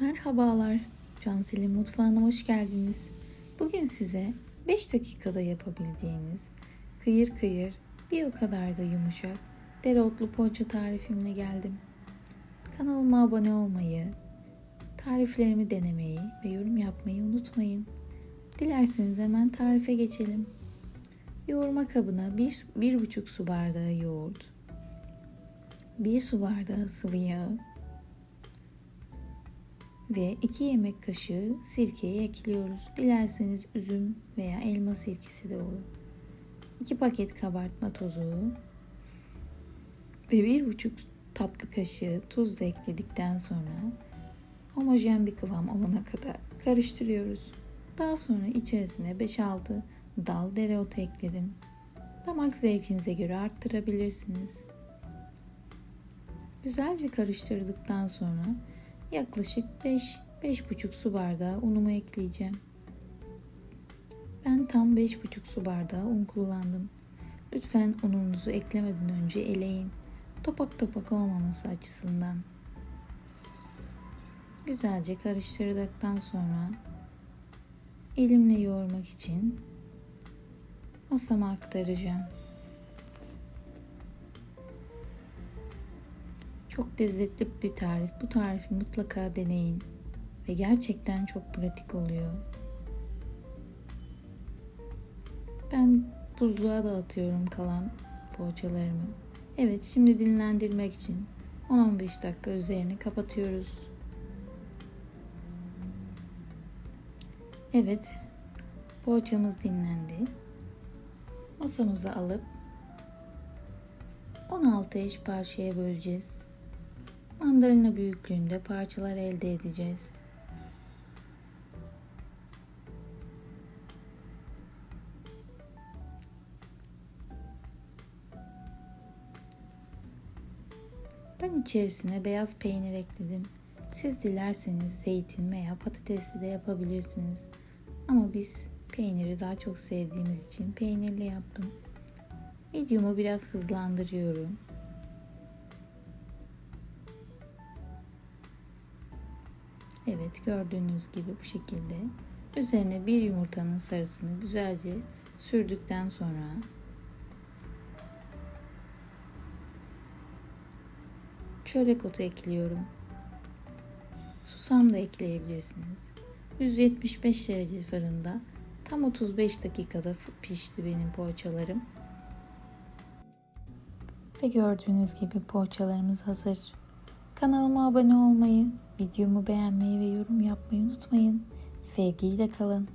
Merhabalar, Cansel'in mutfağına hoş geldiniz. Bugün size 5 dakikada yapabileceğiniz kıyır kıyır bir o kadar da yumuşak dereotlu poğaça tarifimle geldim. Kanalıma abone olmayı, tariflerimi denemeyi ve yorum yapmayı unutmayın. Dilerseniz hemen tarife geçelim. Yoğurma kabına 1, bir, buçuk su bardağı yoğurt, 1 su bardağı sıvı yağ, ve 2 yemek kaşığı sirkeyi ekliyoruz. Dilerseniz üzüm veya elma sirkesi de olur. 2 paket kabartma tozu ve 1,5 tatlı kaşığı tuz da ekledikten sonra homojen bir kıvam olana kadar karıştırıyoruz. Daha sonra içerisine 5-6 dal dereotu ekledim. Damak zevkinize göre arttırabilirsiniz. Güzelce karıştırdıktan sonra yaklaşık 5-5,5 su bardağı unumu ekleyeceğim. Ben tam 5,5 su bardağı un kullandım. Lütfen ununuzu eklemeden önce eleyin. Topak topak olmaması açısından. Güzelce karıştırdıktan sonra elimle yoğurmak için masama aktaracağım. Çok lezzetli bir tarif. Bu tarifi mutlaka deneyin. Ve gerçekten çok pratik oluyor. Ben buzluğa da atıyorum kalan poğaçalarımı. Evet şimdi dinlendirmek için 10-15 dakika üzerini kapatıyoruz. Evet poğaçamız dinlendi. Masamıza alıp 16 eş parçaya böleceğiz. Mandalina büyüklüğünde parçalar elde edeceğiz. Ben içerisine beyaz peynir ekledim. Siz dilerseniz zeytin veya patatesli de yapabilirsiniz. Ama biz peyniri daha çok sevdiğimiz için peynirli yaptım. Videomu biraz hızlandırıyorum. Evet gördüğünüz gibi bu şekilde. Üzerine bir yumurtanın sarısını güzelce sürdükten sonra çörek otu ekliyorum. Susam da ekleyebilirsiniz. 175 derece fırında tam 35 dakikada pişti benim poğaçalarım. Ve gördüğünüz gibi poğaçalarımız hazır. Kanalıma abone olmayı, videomu beğenmeyi ve yorum yapmayı unutmayın. Sevgiyle kalın.